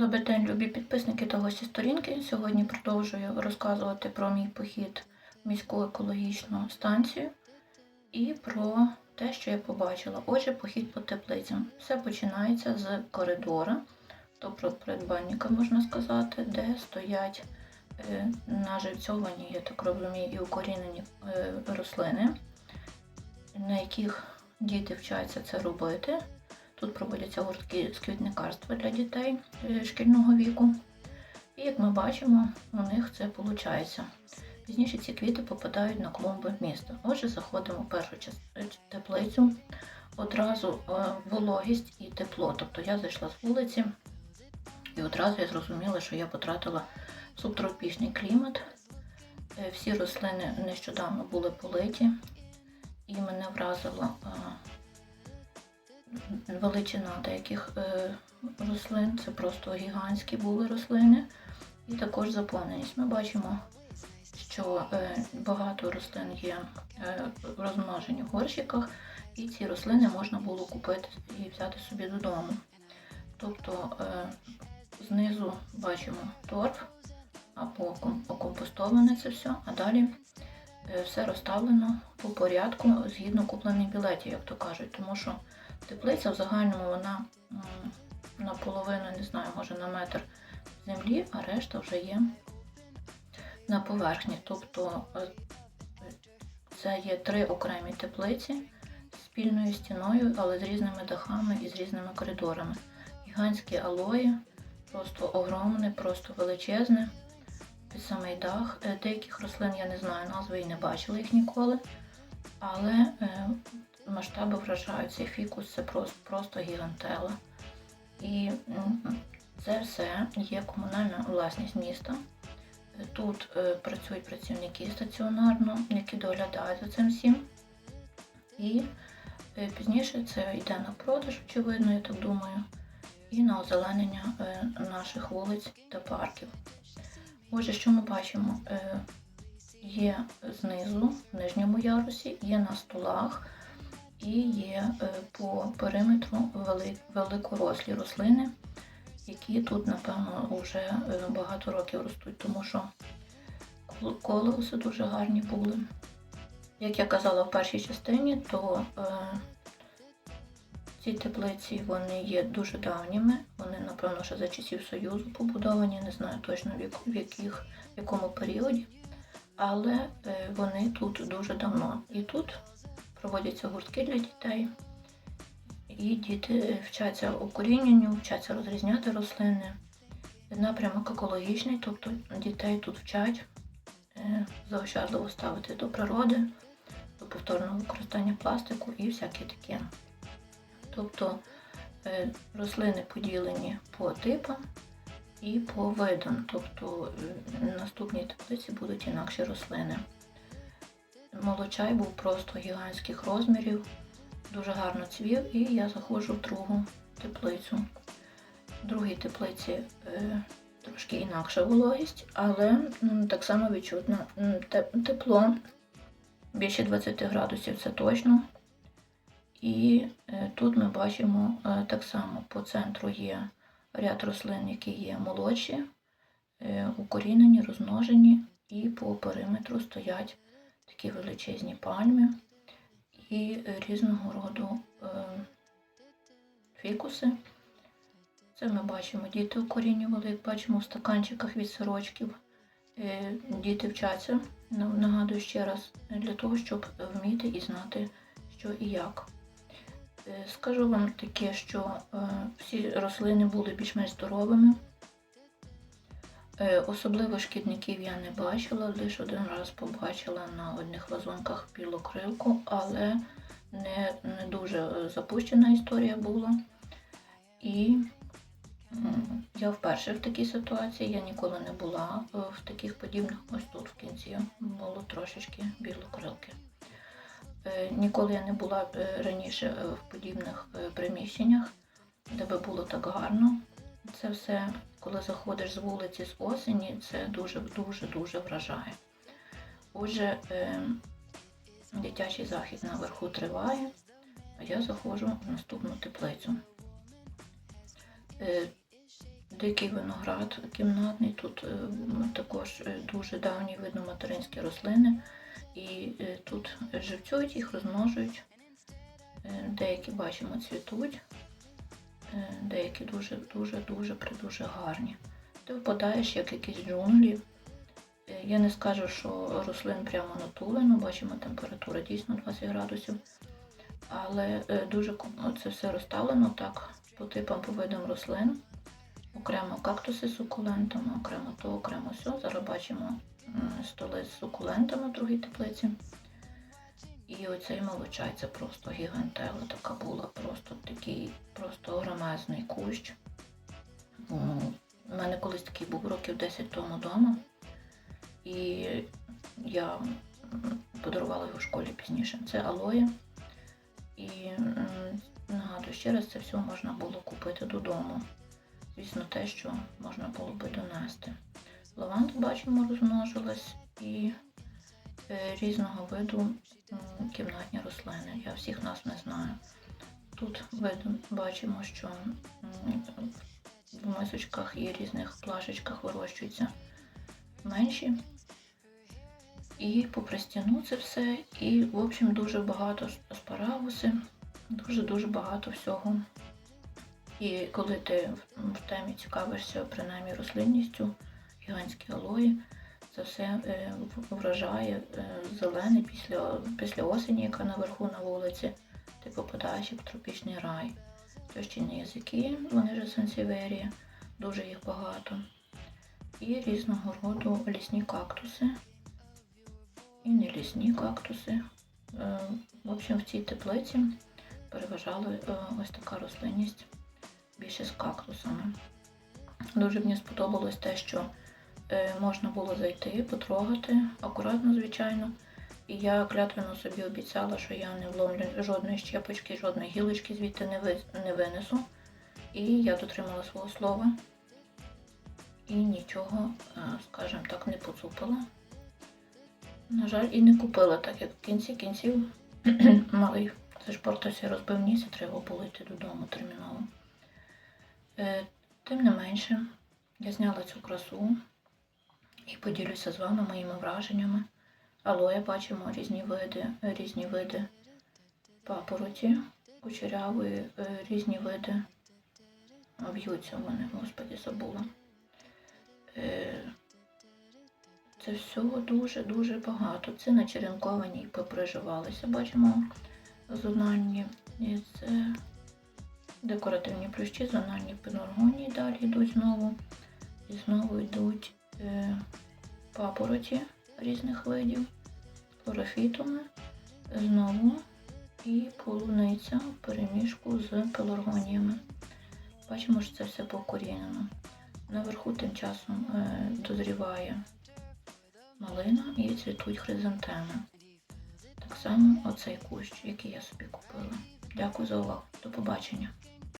Добрий день, любі підписники та гості сторінки. Сьогодні продовжую розказувати про мій похід в міську екологічну станцію і про те, що я побачила. Отже, похід по теплицям. Все починається з коридора, тобто придбанника, можна сказати, де стоять е, наживцьовані, я так розумію, і укорінені е, рослини, на яких діти вчаться це робити. Тут проводяться гуртки з квітникарства для дітей е, шкільного віку. І як ми бачимо, у них це виходить. Пізніше ці квіти попадають на клумби міста. Отже, заходимо в першу е, теплицю. Одразу е, вологість і тепло. Тобто я зайшла з вулиці, і одразу я зрозуміла, що я потратила субтропічний клімат. Всі рослини нещодавно були политі, і мене вразила е, величина деяких е, рослин, це просто гігантські були рослини, і також заповненість. Ми бачимо, що е, багато рослин є е, розмножені в горщиках, і ці рослини можна було купити і взяти собі додому. Тобто знизу бачимо торф або ком- окомпостоване це все, а далі все розставлено по порядку згідно куплених білетів, як то кажуть, тому що Теплиця в загальному вона наполовину, не знаю, може на метр землі, а решта вже є на поверхні. Тобто е, це є три окремі теплиці з спільною стіною, але з різними дахами і з різними коридорами. Гігантські алої, просто огромне, просто величезне. Під самий дах. Е, Деяких рослин я не знаю, назви і не бачила їх ніколи. Але е, масштаби вражають. Цей фікус це просто, просто гігантела. І це все є комунальна власність міста. Тут е, працюють працівники стаціонарно, які доглядають за цим всім. І е, пізніше це йде на продаж, очевидно, я так думаю, і на озеленення е, наших вулиць та парків. Отже, що ми бачимо? Є знизу, в нижньому ярусі, є на столах і є е, по периметру вели- великорослі рослини, які тут, напевно, вже е, багато років ростуть, тому що кол- колеуси дуже гарні були. Як я казала в першій частині, то е, ці теплиці вони є дуже давніми. Вони, напевно, ще за часів Союзу побудовані, не знаю точно в яких, в якому періоді. Але е, вони тут дуже давно. І тут проводяться гуртки для дітей. І діти вчаться укоріненню, вчаться розрізняти рослини. Напрямок екологічний, тобто дітей тут вчать е, заощадливо ставити до природи, до повторного використання пластику і всяке таке. Тобто е, рослини поділені по типам і по видам, тобто е, в наступній теплиці будуть інакші рослини. Молочай був просто гігантських розмірів, дуже гарно цвів, і я заходжу в другу теплицю. В другій теплиці е, трошки інакша вологість, але м, так само відчутно тепло. Більше 20 градусів це точно. І е, тут ми бачимо е, так само по центру є ряд рослин, які є молодші, е, укорінені, розмножені, і по периметру стоять такі величезні пальми і різного роду е, фікуси. Це ми бачимо, діти укорінювали, як бачимо в стаканчиках від сирочків. Е, Діти вчаться, нагадую ще раз, для того, щоб вміти і знати, що і як. Е, Скажу вам таке, що всі рослини були більш-менш здоровими. Е, Особливо шкідників я не бачила, лише один раз побачила на одних вазонках білокрилку, але не, не дуже е, запущена історія була. І я вперше в такій ситуації, я ніколи не була е, в таких подібних. Ось тут в кінці було трошечки білокрилки. Ніколи я не була раніше в подібних приміщеннях, де би було так гарно. Це все, коли заходиш з вулиці з осені, це дуже дуже дуже вражає. Отже, е, дитячий захід наверху триває, а я заходжу в наступну теплицю. Е, дикий виноград кімнатний. Тут е, також дуже давні видно материнські рослини. І тут живцюють їх, розмножують. Деякі бачимо цвітуть, деякі дуже дуже гарні. Ти впадаєш як якісь джунглі. Я не скажу, що рослин прямо натулено, бачимо температура дійсно 20 градусів. Але е, дуже це все розставлено так, по типам, по видам рослин. Окремо кактуси з сукулентами, окремо то, окремо все. Зараз бачимо столи з сукулентами в другій теплиці. І оцей молочай це просто гігантела така була, просто такий, просто громезний кущ. У мене колись такий був років 10 тому вдома. І я подарувала його в школі пізніше. Це алоє. І нагадую, ще раз це все можна було купити додому. Звісно, те, що можна було би донести. Лаванда, бачимо, розмножилась і е, різного виду кімнатні рослини. Я всіх нас не знаю. Тут бачимо, що в мисочках і різних плашечках вирощуються менші. І попри стіну це все. І, в общем, дуже багато аспарагуси, дуже-дуже багато всього. І коли ти в- темі цікавишся принаймні рослинністю, гігантські алої, це все е, вражає е, зелене після, після осені, яка наверху на вулиці, ти попадаєш в тропічний рай. Тощені язики, вони ж сенсіверії, дуже їх багато. І різного роду лісні кактуси. І не лісні кактуси. Е, В общем, в цій теплиці переважала ось така рослинність більше з кактусами. Дуже мені сподобалось те, що можна було зайти, потрогати, акуратно, звичайно. І я клятвенно собі обіцяла, що я не вломлю жодної щепочки, жодної гілочки звідти не, ви, не винесу. І я дотримала свого слова. І нічого, е, скажімо так, не поцупила. На жаль, і не купила, так як в кінці кінців малий зашпортався, розбив ніс, і треба було йти додому терміново. Е, Тим не менше, я зняла цю красу і поділюся з вами моїми враженнями. Алоє бачимо різні види, різні види папороті кучерявої, е, різні види. В'ються в мене, господі, забула. Е, Це всього дуже-дуже багато. Це на черенкованій поприживалися. Бачимо зональні. І декоративні плющі, зональні пеноргонії далі йдуть знову. І знову йдуть папороті різних видів, хлорофітуми, знову і полуниця в переміжку з пеларгоніями. Бачимо, що це все покорінено. Наверху тим часом е, дозріває малина і цвітуть хризантеми. Так само оцей кущ, який я собі купила. Дякую за увагу. До побачення.